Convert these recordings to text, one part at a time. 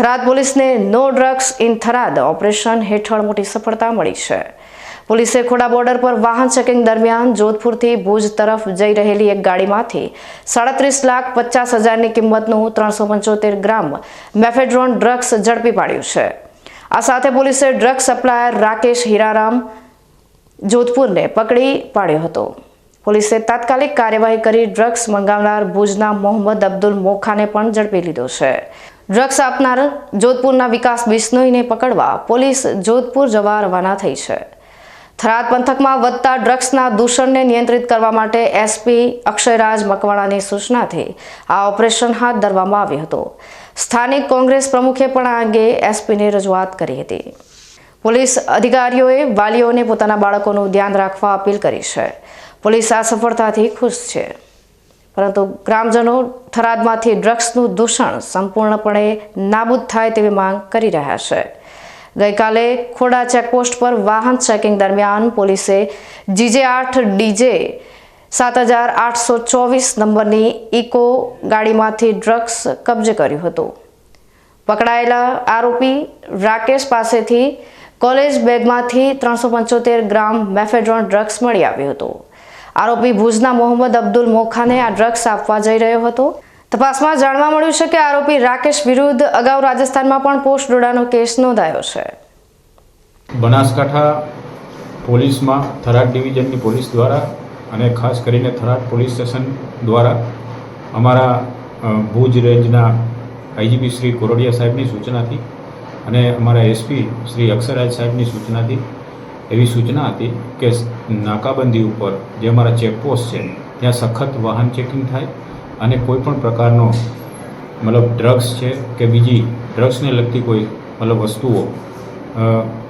થરાદ પોલીસને no drugs in Tharad operation હેઠળ મોટી સફળતા મળી છે. પોલીસે ખોડા બોર્ડર પર વાહન ચેકિંગ દરમિયાન જોધપુરથી ભુજ તરફ જઈ રહેલી એક ગાડીમાંથી સાડત્રીસ લાખ પચાસ હજારની કિંમતનું ત્રણસો પંચોતેર ગ્રામ મેફેડ્રોન ડ્રગ્સ ઝડપી પાડ્યું છે. આ સાથે પોલીસે ડ્રગ્સ સપ્લાયર રાકેશ હીરારામ જોધપુરને પકડી પાડ્યો હતો. પોલીસે તાત્કાલિક કાર્યવાહી કરી ડ્રગ્સ મંગાવનાર ભુજના મોહમ્મદ અબ્દુલ મોખાને પણ ઝડપી લીધો છે. ડ્રગ્સ આપનાર જોધપુરના વિકાસ બિશ્નોઈને પકડવા પોલીસ જોધપુર જવા રવાના થઈ છે. થરાદ પંથકમાં વધતા ડ્રગ્સના દૂષણને નિયંત્રિત કરવા માટે એસપી અક્ષયરાજ મકવાણાની સૂચનાથી આ ઓપરેશન હાથ ધરવામાં આવ્યું હતું. સ્થાનિક કોંગ્રેસ પ્રમુખે પણ આ અંગે એસપીને રજૂઆત કરી હતી. પોલીસ અધિકારીઓએ વાલીઓને પોતાના બાળકોનું ધ્યાન રાખવા અપીલ કરી છે. પોલીસ આ સફળતાથી ખુશ છે. પરંતુ ગ્રામજનો થરાદમાંથી ડ્રગ્સનું દૂષણ સંપૂર્ણપણે નાબૂદ થાય તેવી માંગ કરી રહ્યા છે. ગઈકાલે ખોડા ચેકપોસ્ટ પર વાહન ચેકિંગ દરમિયાન પોલીસે જીજે આઠ, ડીજે સાત હજાર આઠસો ચોવીસ નંબરની ઇકો ગાડીમાંથી ડ્રગ્સ કબજે કર્યું હતું. પકડાયેલા આરોપી રાકેશ પાસેથી કોલેજ બેગમાંથી ત્રણસો પંચોતેર ગ્રામ મેફેડ્રોન ડ્રગ્સ મળી આવ્યું હતું. આરોપી ભુજના મોહમ્મદ અબ્દુલ મોખાને આ ડ્રગ્સ આપવા જઈ રહ્યો હતો. તપાસમાં જાણવા મળ્યું છે કે આરોપી રાકેશ વિરુદ્ધ અગાઉ રાજસ્થાનમાં પણ પોસ્ટ ડોડાનો કેસ નોંધાયો છે. બનાસકાંઠા પોલીસમાં થરાદ ડિવિઝનની પોલીસ દ્વારા અને ખાસ કરીને થરાદ પોલીસ સ્ટેશન દ્વારા અમારા ભુજ રેન્જના આઈજીપી શ્રી કોરોડિયા સાહેબની સૂચનાથી અને અમારા એસપી શ્રી અક્ષરાજ સાહેબની સૂચનાથી એવી સૂચના હતી કે નાકાબંધી ઉપર જે અમારા ચેકપોસ્ટ છે, ત્યાં સખત વાહન ચેકિંગ થાય અને કોઈ પણ પ્રકારનો મતલબ ડ્રગ્સ છે કે બીજી ડ્રગ્સને લગતી કોઈ મતલબ વસ્તુઓ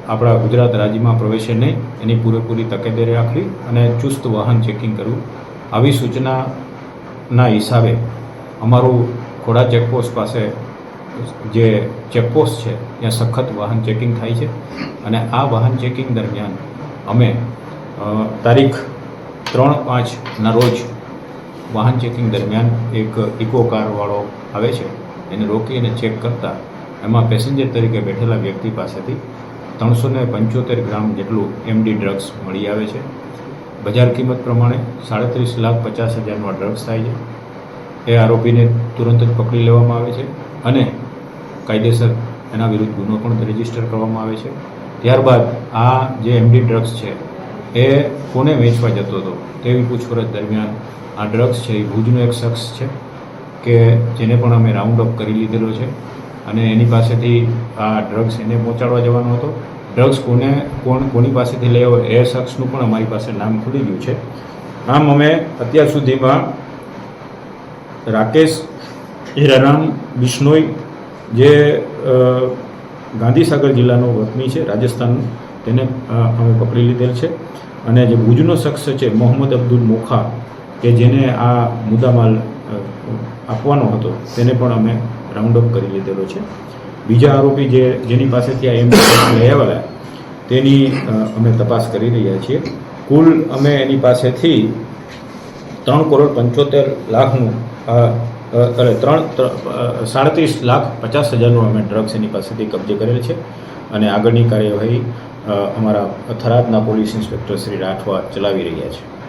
આપણા ગુજરાત રાજ્યમાં પ્રવેશે નહીં, એની પૂરેપૂરી તકેદારી રાખવી અને ચુસ્ત વાહન ચેકિંગ કરવું. આવી સૂચનાના હિસાબે અમારું ખોડા ચેકપોસ્ટ પાસે જે ચેકપોસ્ટ છે, ત્યાં સખત વાહન ચેકિંગ થાય છે. અને આ વાહન ચેકિંગ દરમિયાન અમે તારીખ ત્રણ પાંચના રોજ વાહન ચેકિંગ દરમિયાન એક ઇકો કારવાળો આવે છે, એને રોકી અને ચેક કરતાં એમાં પેસેન્જર તરીકે બેઠેલા વ્યક્તિ પાસેથી ત્રણસો ને પંચોતેર ગ્રામ જેટલું એમડી ડ્રગ્સ મળી આવે છે. બજાર કિંમત પ્રમાણે સાડત્રીસ લાખ પચાસ હજારનો ડ્રગ્સ થાય છે. એ આરોપીને તુરંત જ પકડી લેવામાં આવે છે. અને કાયદેસર એના વિરુદ્ધ ગુનો પણ રજિસ્ટર કરવામાં આવે છે. ત્યારબાદ આ જે એમડી ડ્રગ્સ છે, એ કોને વેચવા જતો હતો તેવી પૂછપરછ દરમિયાન આ ડ્રગ્સ છે એ ભુજનો એક શખ્સ છે કે જેને પણ અમે રાઉન્ડ અપ કરી લીધેલો છે અને એની પાસેથી આ ડ્રગ્સ એને પહોંચાડવા જવાનો હતો. ડ્રગ્સ કોને, કોણ, કોની પાસેથી આવ્યો એ શખ્સનું પણ અમારી પાસે નામ ખુલી ગયું છે. આમ અમે અત્યાર સુધીમાં રાકેશ, હીરારામ, બિશ્નોઈ જે ગાંધીસાગર જિલ્લાનો વતની છે, રાજસ્થાન, તેને અમે પકડી લીધેલ છે. અને જે ભુજનો શખ્સ છે, મોહમ્મદ અબ્દુલ મોખા, કે જેને આ મુદ્દામાલ આપવાનો હતો, તેને પણ અમે રાઉન્ડ અપ કરી લીધેલો છે. બીજા આરોપી જે, જેની પાસેથી આ એમ લઈ આવેલા, તેની અમે તપાસ કરી રહ્યા છીએ. કુલ અમે એની પાસેથી ત્રણ કરોડ પંચોતેર લાખનું અરે, ત્રણ સાડત્રીસ લાખ પચાસ હજારનું અમે ડ્રગ્સ એની પાસેથી કબજે કરેલ છે અને આગળની કાર્યવાહી અમારા થરાદના પોલીસ ઇન્સ્પેક્ટર શ્રી રાઠવા ચલાવી રહ્યા છે.